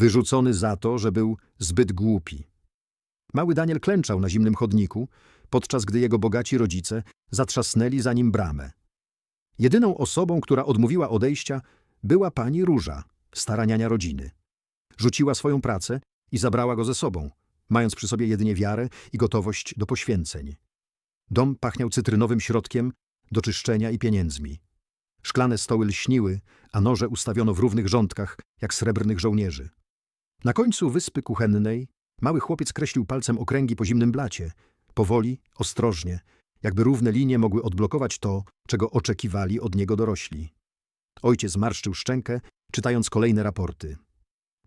wyrzucony za to, że był zbyt głupi. Mały Daniel klęczał na zimnym chodniku, podczas gdy jego bogaci rodzice zatrzasnęli za nim bramę. Jedyną osobą, która odmówiła odejścia, była pani Róża, stara niania rodziny. Rzuciła swoją pracę i zabrała go ze sobą, mając przy sobie jedynie wiarę i gotowość do poświęceń. Dom pachniał cytrynowym środkiem do czyszczenia i pieniędzmi. Szklane stoły lśniły, a noże ustawiono w równych rządkach, jak srebrnych żołnierzy. Na końcu wyspy kuchennej mały chłopiec kreślił palcem okręgi po zimnym blacie, powoli, ostrożnie, jakby równe linie mogły odblokować to, czego oczekiwali od niego dorośli. Ojciec marszczył szczękę, czytając kolejne raporty.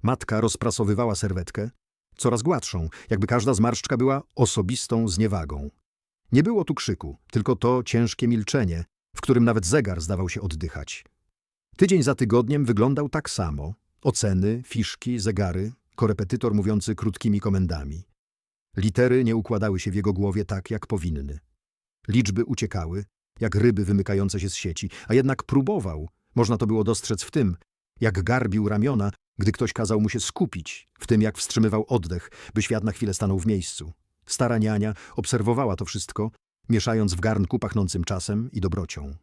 Matka rozprasowywała serwetkę, coraz gładszą, jakby każda zmarszczka była osobistą zniewagą. Nie było tu krzyku, tylko to ciężkie milczenie, w którym nawet zegar zdawał się oddychać. Tydzień za tygodniem wyglądał tak samo. Oceny, fiszki, zegary, korepetytor mówiący krótkimi komendami. Litery nie układały się w jego głowie tak, jak powinny. Liczby uciekały, jak ryby wymykające się z sieci, a jednak próbował, można to było dostrzec w tym, jak garbił ramiona, gdy ktoś kazał mu się skupić, w tym jak wstrzymywał oddech, by świat na chwilę stanął w miejscu. Stara niania obserwowała to wszystko, mieszając w garnku pachnącym czasem i dobrocią.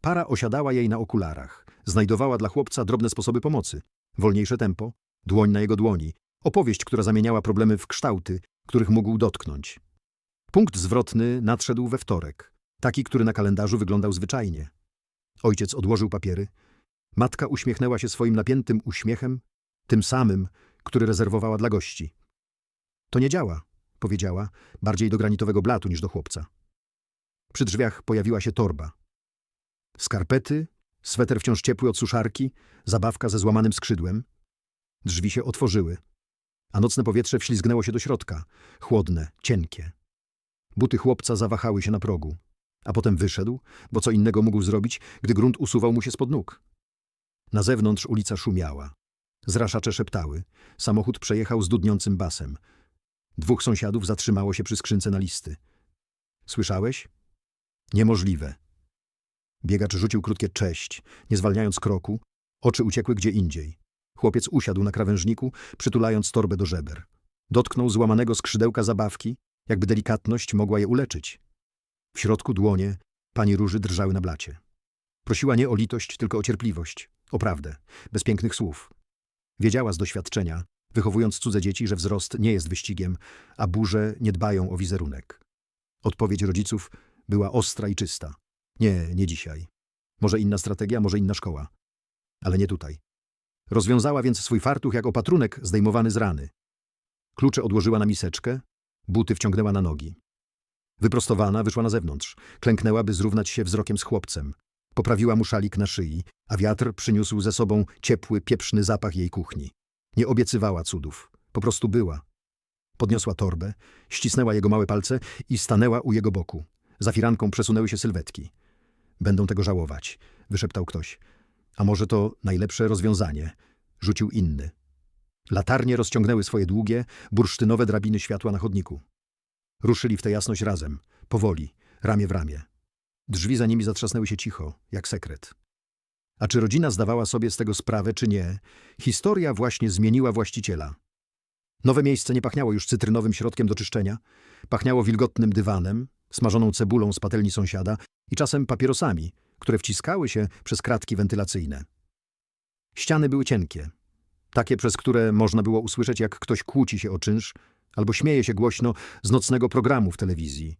Para osiadała jej na okularach, znajdowała dla chłopca drobne sposoby pomocy, wolniejsze tempo, dłoń na jego dłoni, opowieść, która zamieniała problemy w kształty, których mógł dotknąć. Punkt zwrotny nadszedł we wtorek, taki, który na kalendarzu wyglądał zwyczajnie. Ojciec odłożył papiery. Matka uśmiechnęła się swoim napiętym uśmiechem, tym samym, który rezerwowała dla gości. To nie działa, powiedziała, bardziej do granitowego blatu niż do chłopca. Przy drzwiach pojawiła się torba. Skarpety, sweter wciąż ciepły od suszarki, zabawka ze złamanym skrzydłem. Drzwi się otworzyły, a nocne powietrze wślizgnęło się do środka, chłodne, cienkie. Buty chłopca zawahały się na progu, a potem wyszedł, bo co innego mógł zrobić, gdy grunt usuwał mu się spod nóg. Na zewnątrz ulica szumiała. Zraszacze szeptały. Samochód przejechał z dudniącym basem. Dwóch sąsiadów zatrzymało się przy skrzynce na listy. Słyszałeś? Niemożliwe. Biegacz rzucił krótkie cześć, nie zwalniając kroku. Oczy uciekły gdzie indziej. Chłopiec usiadł na krawężniku, przytulając torbę do żeber. Dotknął złamanego skrzydełka zabawki, jakby delikatność mogła je uleczyć. W środku dłonie pani Róży drżały na blacie. Prosiła nie o litość, tylko o cierpliwość, o prawdę, bez pięknych słów. Wiedziała z doświadczenia, wychowując cudze dzieci, że wzrost nie jest wyścigiem, a burze nie dbają o wizerunek. Odpowiedź rodziców była ostra i czysta. Nie, nie dzisiaj. Może inna strategia, może inna szkoła. Ale nie tutaj. Rozwiązała więc swój fartuch jak opatrunek zdejmowany z rany. Klucze odłożyła na miseczkę, buty wciągnęła na nogi. Wyprostowana wyszła na zewnątrz. Klęknęła, by zrównać się wzrokiem z chłopcem. Poprawiła mu szalik na szyi, a wiatr przyniósł ze sobą ciepły, pieprzny zapach jej kuchni. Nie obiecywała cudów. Po prostu była. Podniosła torbę, ścisnęła jego małe palce i stanęła u jego boku. Za firanką przesunęły się sylwetki. Będą tego żałować, wyszeptał ktoś. A może to najlepsze rozwiązanie? Rzucił inny. Latarnie rozciągnęły swoje długie, bursztynowe drabiny światła na chodniku. Ruszyli w tę jasność razem, powoli, ramię w ramię. Drzwi za nimi zatrzasnęły się cicho, jak sekret. A czy rodzina zdawała sobie z tego sprawę, czy nie, historia właśnie zmieniła właściciela. Nowe miejsce nie pachniało już cytrynowym środkiem do czyszczenia, pachniało wilgotnym dywanem, smażoną cebulą z patelni sąsiada i czasem papierosami, które wciskały się przez kratki wentylacyjne. Ściany były cienkie, takie przez które można było usłyszeć, jak ktoś kłóci się o czynsz albo śmieje się głośno z nocnego programu w telewizji.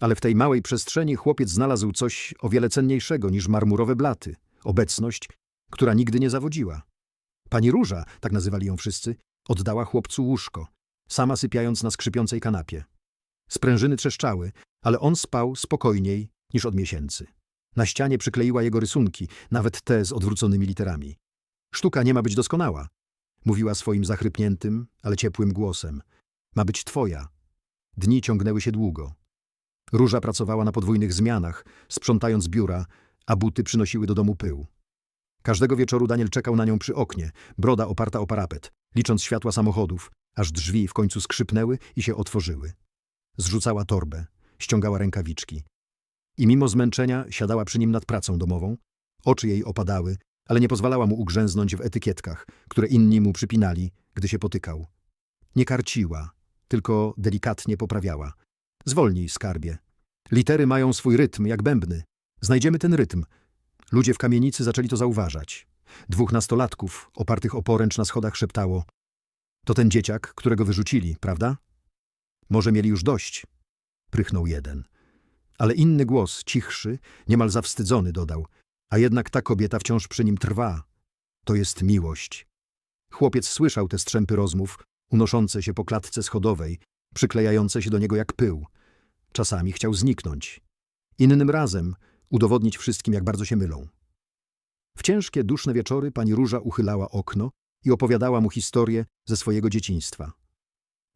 Ale w tej małej przestrzeni chłopiec znalazł coś o wiele cenniejszego niż marmurowe blaty, obecność, która nigdy nie zawodziła. Pani Róża, tak nazywali ją wszyscy, oddała chłopcu łóżko, sama sypiając na skrzypiącej kanapie. Sprężyny trzeszczały, ale on spał spokojniej niż od miesięcy. Na ścianie przykleiła jego rysunki, nawet te z odwróconymi literami. Sztuka nie ma być doskonała, mówiła swoim zachrypniętym, ale ciepłym głosem. Ma być twoja. Dni ciągnęły się długo. Róża pracowała na podwójnych zmianach, sprzątając biura, a buty przynosiły do domu pył. Każdego wieczoru Daniel czekał na nią przy oknie, broda oparta o parapet, licząc światła samochodów, aż drzwi w końcu skrzypnęły i się otworzyły. Zrzucała torbę, ściągała rękawiczki. I mimo zmęczenia siadała przy nim nad pracą domową. Oczy jej opadały, ale nie pozwalała mu ugrzęznąć w etykietkach, które inni mu przypinali, gdy się potykał. Nie karciła, tylko delikatnie poprawiała. Zwolnij, skarbie. Litery mają swój rytm, jak bębny. Znajdziemy ten rytm. Ludzie w kamienicy zaczęli to zauważać. Dwóch nastolatków, opartych o poręcz na schodach, szeptało. To ten dzieciak, którego wyrzucili, prawda? Może mieli już dość. Prychnął jeden. Ale inny głos, cichszy, niemal zawstydzony, dodał. A jednak ta kobieta wciąż przy nim trwa. To jest miłość. Chłopiec słyszał te strzępy rozmów, unoszące się po klatce schodowej, przyklejające się do niego jak pył. Czasami chciał zniknąć. Innym razem udowodnić wszystkim, jak bardzo się mylą. W ciężkie, duszne wieczory pani Róża uchylała okno i opowiadała mu historię ze swojego dzieciństwa.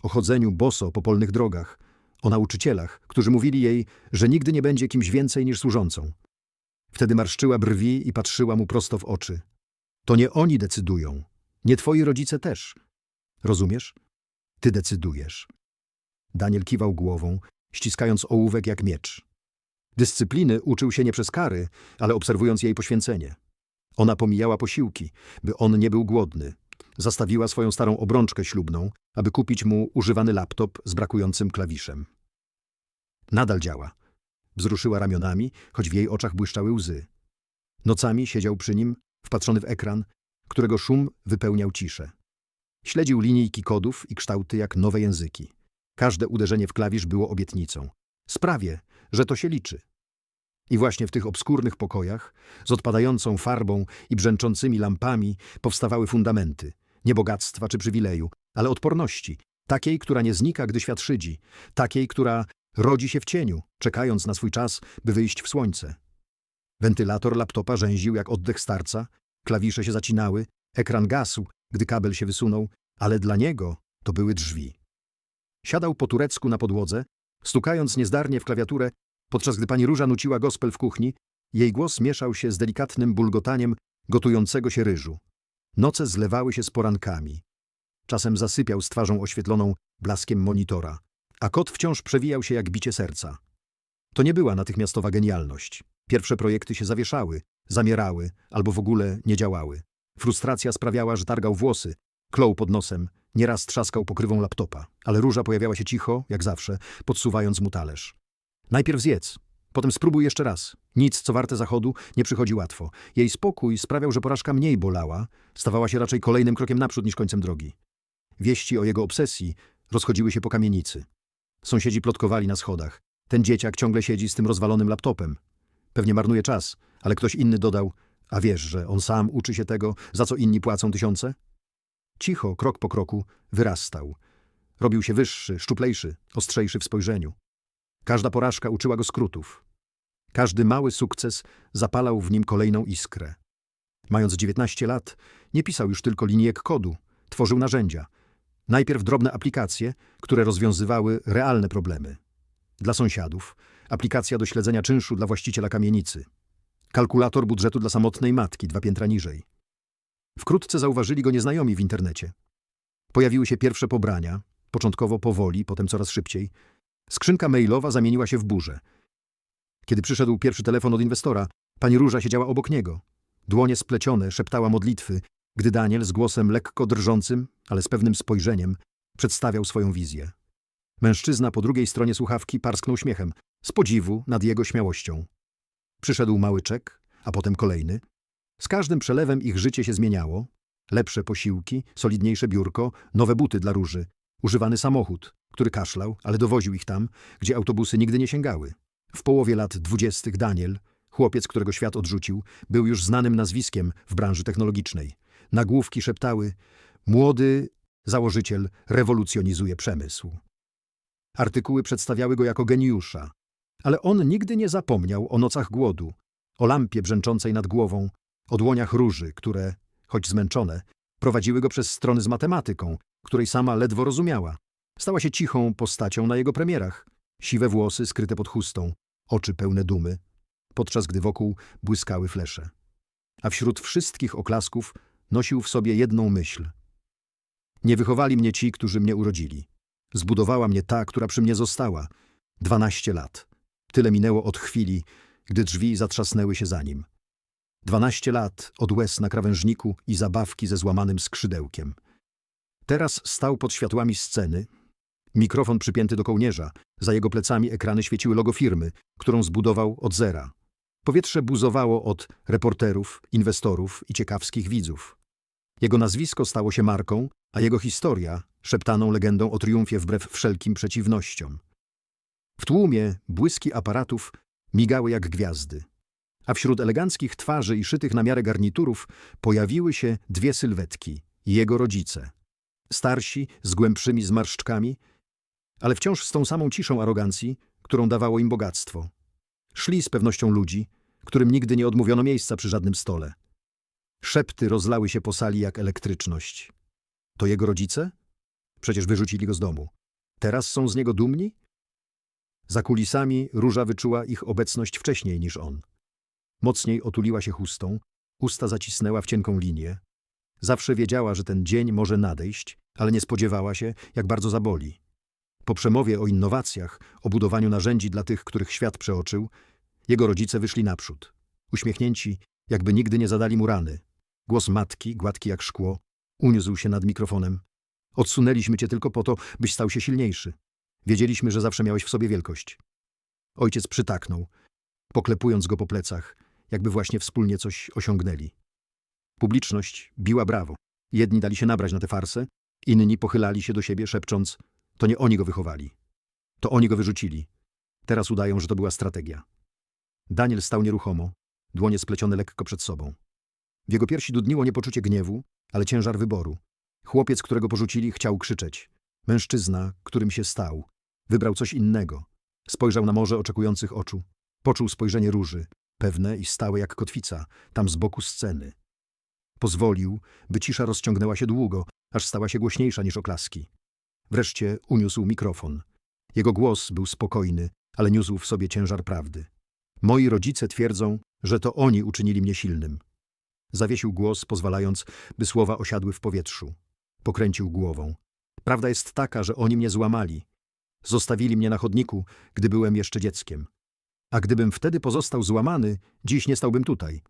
O chodzeniu boso po polnych drogach, o nauczycielach, którzy mówili jej, że nigdy nie będzie kimś więcej niż służącą. Wtedy marszczyła brwi i patrzyła mu prosto w oczy. To nie oni decydują, nie twoi rodzice też. Rozumiesz? Ty decydujesz. Daniel kiwał głową, ściskając ołówek jak miecz. Dyscypliny uczył się nie przez kary, ale obserwując jej poświęcenie. Ona pomijała posiłki, by on nie był głodny. Zastawiła swoją starą obrączkę ślubną, aby kupić mu używany laptop z brakującym klawiszem. Nadal działa. Wzruszyła ramionami, choć w jej oczach błyszczały łzy. Nocami siedział przy nim, wpatrzony w ekran, którego szum wypełniał ciszę. Śledził linijki kodów i kształty jak nowe języki. Każde uderzenie w klawisz było obietnicą. Sprawię, że to się liczy. I właśnie w tych obskurnych pokojach, z odpadającą farbą i brzęczącymi lampami, powstawały fundamenty, nie bogactwa czy przywileju, ale odporności, takiej, która nie znika, gdy świat szydzi, takiej, która rodzi się w cieniu, czekając na swój czas, by wyjść w słońce. Wentylator laptopa rzęził jak oddech starca, klawisze się zacinały, ekran gasł, gdy kabel się wysunął, ale dla niego to były drzwi. Siadał po turecku na podłodze, stukając niezdarnie w klawiaturę, podczas gdy pani Róża nuciła gospel w kuchni, jej głos mieszał się z delikatnym bulgotaniem gotującego się ryżu. Noce zlewały się z porankami. Czasem zasypiał z twarzą oświetloną blaskiem monitora, a kot wciąż przewijał się jak bicie serca. To nie była natychmiastowa genialność. Pierwsze projekty się zawieszały, zamierały albo w ogóle nie działały. Frustracja sprawiała, że targał włosy, klął pod nosem, nieraz trzaskał pokrywą laptopa, ale róża pojawiała się cicho, jak zawsze, podsuwając mu talerz. Najpierw zjedz, potem spróbuj jeszcze raz. Nic, co warte zachodu, nie przychodzi łatwo. Jej spokój sprawiał, że porażka mniej bolała, stawała się raczej kolejnym krokiem naprzód niż końcem drogi. Wieści o jego obsesji rozchodziły się po kamienicy. Sąsiedzi plotkowali na schodach. Ten dzieciak ciągle siedzi z tym rozwalonym laptopem. Pewnie marnuje czas, ale ktoś inny dodał, a wiesz, że on sam uczy się tego, za co inni płacą tysiące? Cicho, krok po kroku, wyrastał. Robił się wyższy, szczuplejszy, ostrzejszy w spojrzeniu. Każda porażka uczyła go skrótów. Każdy mały sukces zapalał w nim kolejną iskrę. Mając 19 lat, nie pisał już tylko linijek kodu, tworzył narzędzia. Najpierw drobne aplikacje, które rozwiązywały realne problemy. Dla sąsiadów, aplikacja do śledzenia czynszu dla właściciela kamienicy. Kalkulator budżetu dla samotnej matki, dwa piętra niżej. Wkrótce zauważyli go nieznajomi w internecie. Pojawiły się pierwsze pobrania, początkowo powoli, potem coraz szybciej. Skrzynka mailowa zamieniła się w burzę. Kiedy przyszedł pierwszy telefon od inwestora, pani Róża siedziała obok niego. Dłonie splecione szeptała modlitwy, gdy Daniel z głosem lekko drżącym, ale z pewnym spojrzeniem, przedstawiał swoją wizję. Mężczyzna po drugiej stronie słuchawki parsknął śmiechem, z podziwu nad jego śmiałością. Przyszedł mały czek, a potem kolejny. Z każdym przelewem ich życie się zmieniało. Lepsze posiłki, solidniejsze biurko, nowe buty dla róży, używany samochód, który kaszlał, ale dowoził ich tam, gdzie autobusy nigdy nie sięgały. W połowie lat dwudziestych Daniel, chłopiec, którego świat odrzucił, był już znanym nazwiskiem w branży technologicznej. Nagłówki szeptały: Młody założyciel rewolucjonizuje przemysł. Artykuły przedstawiały go jako geniusza, ale on nigdy nie zapomniał o nocach głodu, o lampie brzęczącej nad głową, o dłoniach róży, które, choć zmęczone, prowadziły go przez strony z matematyką, której sama ledwo rozumiała. Stała się cichą postacią na jego premierach. Siwe włosy skryte pod chustą, oczy pełne dumy, podczas gdy wokół błyskały flesze. A wśród wszystkich oklasków nosił w sobie jedną myśl. Nie wychowali mnie ci, którzy mnie urodzili. Zbudowała mnie ta, która przy mnie została. Dwanaście lat. Tyle minęło od chwili, gdy drzwi zatrzasnęły się za nim. Dwanaście lat od łez na krawężniku i zabawki ze złamanym skrzydełkiem. Teraz stał pod światłami sceny, mikrofon przypięty do kołnierza, za jego plecami ekrany świeciły logo firmy, którą zbudował od zera. Powietrze buzowało od reporterów, inwestorów i ciekawskich widzów. Jego nazwisko stało się marką, a jego historia szeptaną legendą o triumfie wbrew wszelkim przeciwnościom. W tłumie błyski aparatów migały jak gwiazdy, a wśród eleganckich twarzy i szytych na miarę garniturów pojawiły się dwie sylwetki – jego rodzice. Starsi, z głębszymi zmarszczkami, ale wciąż z tą samą ciszą arogancji, którą dawało im bogactwo. Szli z pewnością ludzi, którym nigdy nie odmówiono miejsca przy żadnym stole. Szepty rozlały się po sali jak elektryczność. To jego rodzice? Przecież wyrzucili go z domu. Teraz są z niego dumni? Za kulisami Róża wyczuła ich obecność wcześniej niż on. Mocniej otuliła się chustą, usta zacisnęła w cienką linię. Zawsze wiedziała, że ten dzień może nadejść, ale nie spodziewała się, jak bardzo zaboli. Po przemowie o innowacjach, o budowaniu narzędzi dla tych, których świat przeoczył, jego rodzice wyszli naprzód. Uśmiechnięci, jakby nigdy nie zadali mu rany. Głos matki, gładki jak szkło, uniósł się nad mikrofonem. Odsunęliśmy cię tylko po to, byś stał się silniejszy. Wiedzieliśmy, że zawsze miałeś w sobie wielkość. Ojciec przytaknął, poklepując go po plecach, jakby właśnie wspólnie coś osiągnęli. Publiczność biła brawo. Jedni dali się nabrać na tę farsę, inni pochylali się do siebie, szepcząc – to nie oni go wychowali. To oni go wyrzucili. Teraz udają, że to była strategia. Daniel stał nieruchomo, dłonie splecione lekko przed sobą. W jego piersi dudniło nie poczucie gniewu, ale ciężar wyboru. Chłopiec, którego porzucili, chciał krzyczeć. Mężczyzna, którym się stał, wybrał coś innego. Spojrzał na morze oczekujących oczu. Poczuł spojrzenie róży, pewne i stałe jak kotwica, tam z boku sceny. Pozwolił, by cisza rozciągnęła się długo, aż stała się głośniejsza niż oklaski. Wreszcie uniósł mikrofon. Jego głos był spokojny, ale niósł w sobie ciężar prawdy. Moi rodzice twierdzą, że to oni uczynili mnie silnym. Zawiesił głos, pozwalając, by słowa osiadły w powietrzu. Pokręcił głową. Prawda jest taka, że oni mnie złamali. Zostawili mnie na chodniku, gdy byłem jeszcze dzieckiem. A gdybym wtedy pozostał złamany, dziś nie stałbym tutaj.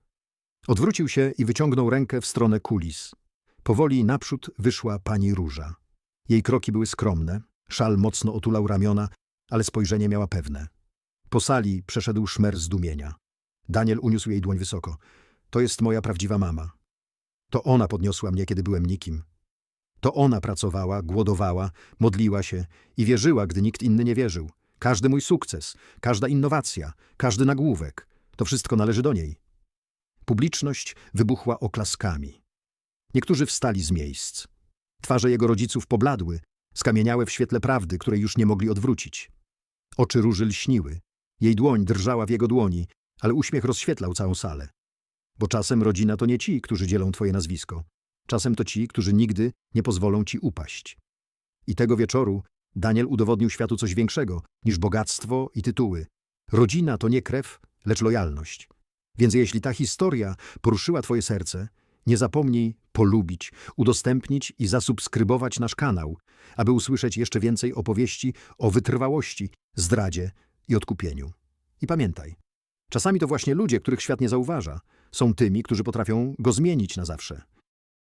Odwrócił się i wyciągnął rękę w stronę kulis. Powoli naprzód wyszła pani Róża. Jej kroki były skromne, szal mocno otulał ramiona, ale spojrzenie miała pewne. Po sali przeszedł szmer zdumienia. Daniel uniósł jej dłoń wysoko. To jest moja prawdziwa mama. To ona podniosła mnie, kiedy byłem nikim. To ona pracowała, głodowała, modliła się i wierzyła, gdy nikt inny nie wierzył. Każdy mój sukces, każda innowacja, każdy nagłówek, to wszystko należy do niej. Publiczność wybuchła oklaskami. Niektórzy wstali z miejsc. Twarze jego rodziców pobladły, skamieniałe w świetle prawdy, której już nie mogli odwrócić. Oczy róży lśniły. Jej dłoń drżała w jego dłoni, ale uśmiech rozświetlał całą salę. Bo czasem rodzina to nie ci, którzy dzielą twoje nazwisko. Czasem to ci, którzy nigdy nie pozwolą ci upaść. I tego wieczoru Daniel udowodnił światu coś większego niż bogactwo i tytuły. Rodzina to nie krew, lecz lojalność. Więc jeśli ta historia poruszyła twoje serce, nie zapomnij polubić, udostępnić i zasubskrybować nasz kanał, aby usłyszeć jeszcze więcej opowieści o wytrwałości, zdradzie i odkupieniu. I pamiętaj, czasami to właśnie ludzie, których świat nie zauważa, są tymi, którzy potrafią go zmienić na zawsze.